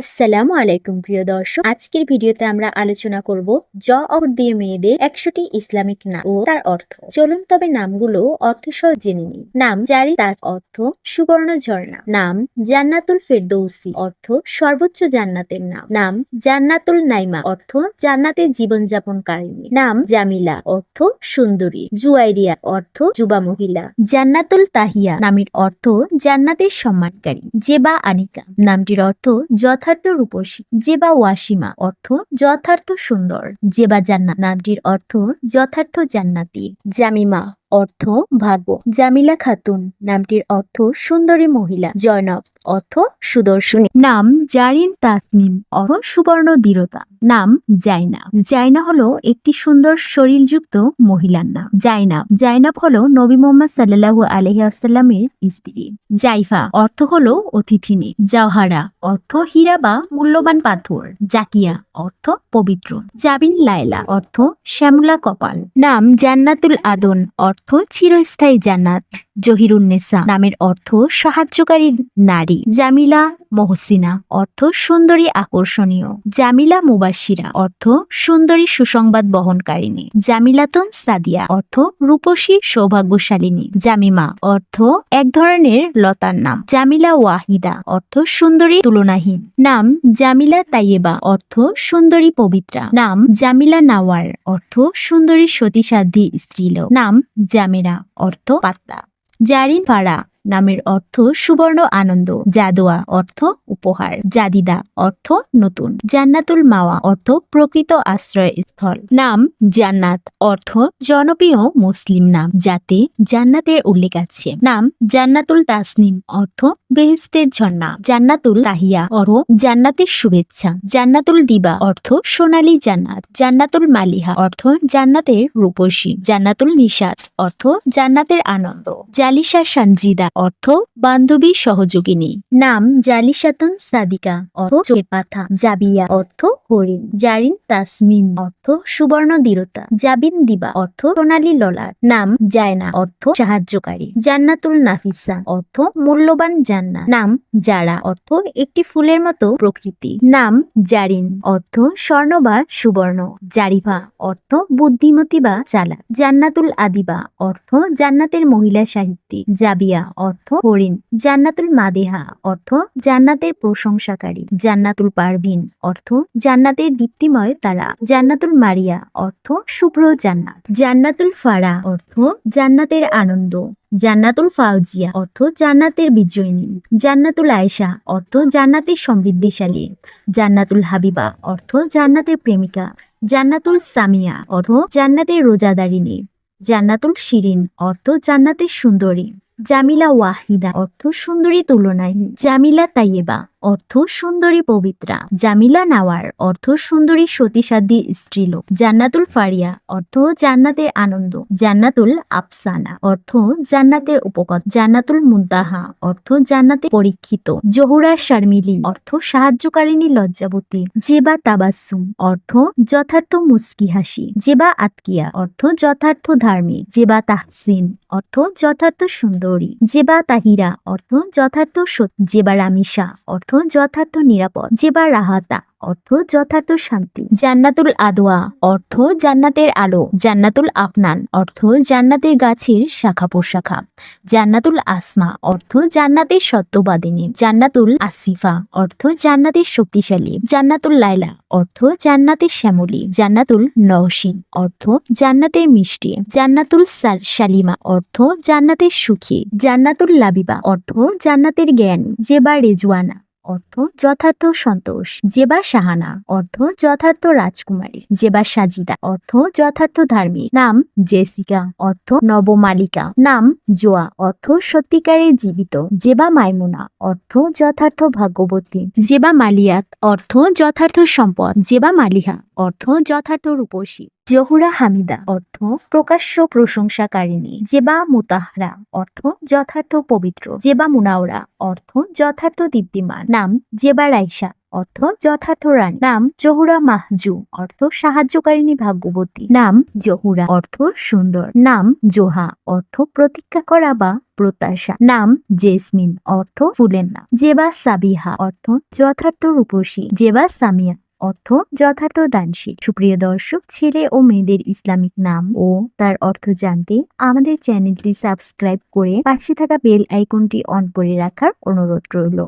আসসালামু আলাইকুম, প্রিয় দর্শক। আজকের ভিডিওতে আমরা আলোচনা করব জ অর দিয়ে মেয়েদের একশোটি ইসলামিক নাম ও তার অর্থ। চলুন তবে নামগুলো অর্থসহ জেনে নিই। নাম জারি তার অর্থ সুবর্ণ ঝর্ণা। নাম জান্নাতুল ফেরদৌসি, অর্থ সর্বোচ্চ জান্নাতের নাম। নাম জান্নাতুল নাইমা, অর্থ জান্নাতের জীবনযাপনকারিণী নাম জামিলা, অর্থ সুন্দরী। জুয়াইরিয়া, অর্থ যুবা মহিলা। জান্নাতুল তাহিয়া নামের অর্থ জান্নাতের সম্মানকারী। জেবা আনিকা, নামটির অর্থ যথার্থ রূপসী। জেবা ওয়াসিমা অর্থ যথার্থ সুন্দর। জেবা জান্নাত নামটির অর্থ যথার্থ জান্নাতি। জামিমা। অর্থ ভাগ্য। জামিলা খাতুন, নামটির অর্থ সুন্দরী মহিলা। জয়নব, অর্থ সুদর্শনী। নাম জারিন তাসমিম অর্থ সুবর্ণ দৃঢ়তা। নাম জাইনা। জাইনা হলো একটি সুন্দর শরীরযুক্ত মহিলার নাম। জাইনাব জাইনাব হলো নবী মোহাম্মদ সাল্লাল্লাহু আলহি স্ত্রী। জাইফা, অর্থ হলো অতিথিনী। জাওহারা, অর্থ হীরা বা মূল্যবান পাথর। জাকিয়া, অর্থ পবিত্র। জাবিন লায়লা, অর্থ শ্যামলা কপাল। নাম জান্নাতুল আদন, অর্থ চিরস্থায়ী জান্নাত জহিরুন্নেসা নামের অর্থ সাহায্যকারী নারী। জামিলা মহসিনা, অর্থ সুন্দরী আকর্ষণীয়। জামিলা মুবাসিরা অর্থ সুন্দরী সুসংবাদ বহনকারিণী। জামিলাতন সাদিয়া, অর্থ রূপসী সৌভাগ্যশালিনী। জামিমা, অর্থ এক ধরনের লতার নাম। জামিলা ওয়াহিদা, অর্থ সুন্দরী তুলনাহীন। নাম জামিলা তাইয়েবা, অর্থ সুন্দরী পবিত্রা। নাম জামিলা নাওয়ার, অর্থ সুন্দরী সতীসাধ্যী স্ত্রীলোক। নাম জামেরা অর্থ পাতলা জারিন ফাড়া নামের অর্থ সুবর্ণ আনন্দ জাদোয়া অর্থ উপহার জাদিদা অর্থ নতুন। জান্নাতুল মাওয়া অর্থ প্রকৃত আশ্রয়স্থল নাম জান্নাত, অর্থ জনপ্রিয় মুসলিম নাম, যাতে জান্নাতের উল্লেখ আছে। নাম জান্নাতুল তাসনিম, অর্থ বেহেস্তের ঝর্ণা। জান্নাতুল তাহিয়া, অর্থ জান্নাতের শুভেচ্ছা। জান্নাতুল দিবা, অর্থ সোনালী জান্নাত। জান্নাতুল মালিহা, অর্থ জান্নাতের রূপসী। জান্নাতুল নিশাত অর্থ জান্নাতের আনন্দ। জালিসা সানজিদা অর্থ বান্ধবী সহযোগিনী। নাম জালিসাতুন সাদিকা। অর্থ চোখের পাথা জাবিয়া। অর্থ হরিণ। জারিন তাসমিম। অর্থ সুবর্ণ দৃঢ়তা। জাবিন দিবা। অর্থ সোনালী ললাট। নাম জায়না। অর্থ সাহায্যকারী। জান্নাতুল নাফিসা। অর্থ মূল্যবান জান্না নাম জারা। অর্থ একটি ফুলের মতো প্রকৃতি। নাম জারিন। অর্থ স্বর্ণ বা সুবর্ণ। জারিফা। অর্থ বুদ্ধিমতী বা চালাক। জান্নাতুল আদিবা। অর্থ জান্নাতের মহিলা সাহিত্যিক। জাবিয়া। অর্থ হরিণ জান্নাতুল মাদেহা, অর্থ জান্নাতের প্রশংসাকারী। জান্নাতুল পারভিন, অর্থ জান্নাতের দীপ্তিময় তারা। জান্নাতুল মারিয়া, অর্থ শুভ্র জান্নাত। জান্নাতুল ফারা অর্থ জান্নাতের আনন্দ। জান্নাতুল ফাউজিয়া, অর্থ জান্নাতের বিজয়িনী। জান্নাতুল আয়েশা, অর্থ জান্নাতের সমৃদ্ধিশালী। জান্নাতুল হাবিবা, অর্থ জান্নাতের প্রেমিকা। জান্নাতুল সামিয়া, অর্থ জান্নাতের রোজাদারিনী জান্নাতুল শিরিন, অর্থ জান্নাতের সুন্দরী। জামিলা ওয়াহিদা অর্থ সুন্দরী তুলনায়। জামিলা তাইয়েবা অর্থ সুন্দরী পবিত্রা। জামিলা নাওয়ার অর্থ সুন্দরী সতীসাধ্যী স্ত্রীলোক। জান্নাতুল ফারিয়া অর্থ জান্নাতের আনন্দ। জান্নাতুল আফসানা অর্থ জান্নাতের উপকথ। জান্নাতুল মুন্তাহা অর্থ জান্নাতে পরীক্ষিত। জহুরা শারমিলি অর্থ সাহায্যকারিণী লজ্জাবতী। জেবা তাবাসুম অর্থ যথার্থ মুস্কি হাসি। জেবা আতকিয়া অর্থ যথার্থ ধার্মিক। জেবা তাহসিন অর্থ যথার্থ সুন্দরী। জেবা তাহিরা অর্থ যথার্থ সৎ। জেবা রামিসা অর্থ যথার্থ নিরাপদ। জেবা রাহাতা, অর্থ যথার্থ শান্তি। জান্নাতুল আদোয়া অর্থ জান্নাতের আলো। জান্নাতুল আফনান, অর্থ জান্নাতের গাছের শাখা প্রশাখা জান্নাতুল আসমা, অর্থ জান্নাতের সত্যবাদিনী। জান্নাতুল আসিফা, অর্থ জান্নাতের শক্তিশালী। জান্নাতুল লাইলা অর্থ জান্নাতের শ্যামলী। জান্নাতুল নওশিন অর্থ জান্নাতের মিষ্টি। জান্নাতুল শালিমা, অর্থ জান্নাতের সুখী। জান্নাতুল লাবিবা, অর্থ জান্নাতের জ্ঞানী। জেবা রেজওয়ানা অর্থ যথার্থ সন্তোষ। জেবা সাহানা, অর্থ যথার্থ রাজকুমারী। জেবা সাজিদা, অর্থ যথার্থ ধার্মিক। নাম জেসিকা, অর্থ নবমালিকা। নাম জোয়া, অর্থ সত্যিকারে জীবিত। জেবা মাইমুনা, অর্থ যথার্থ ভাগ্যবতী। জেবা মালিয়াত, অর্থ যথার্থ সম্পদ। জেবা মালিহা। অর্থ যথার্থ রূপসী। জহুরা হামিদা, অর্থ প্রকাশ্য প্রশংসাকারিণী। জেবা মুতাহরা, অর্থ যথার্থ পবিত্র। জেবা মুনাওরা, অর্থ যথার্থ দীপ্তিমান। নাম জেবা রাইসা, অর্থ যথার্থ রানী। নাম জহুরা মাহজু, অর্থ সাহায্যকারিণী ভাগ্যবতী। নাম জহুরা, অর্থ সুন্দর। নাম জোহা, অর্থ প্রতীক্ষা করা বা প্রত্যাশা। নাম জেসমিন, অর্থ ফুলের নাম। জেবা সাবিহা, অর্থ যথার্থ রূপসী। জেবা সামিয়া অর্থ যথার্থ দানশীল। সুপ্রিয় দর্শক, ছেলে ও মেয়েদের ইসলামিক নাম ও তার অর্থ জানতে আমাদের চ্যানেলটি সাবস্ক্রাইব করে পাশে থাকা বেল আইকনটি অন করে রাখার অনুরোধ রইল।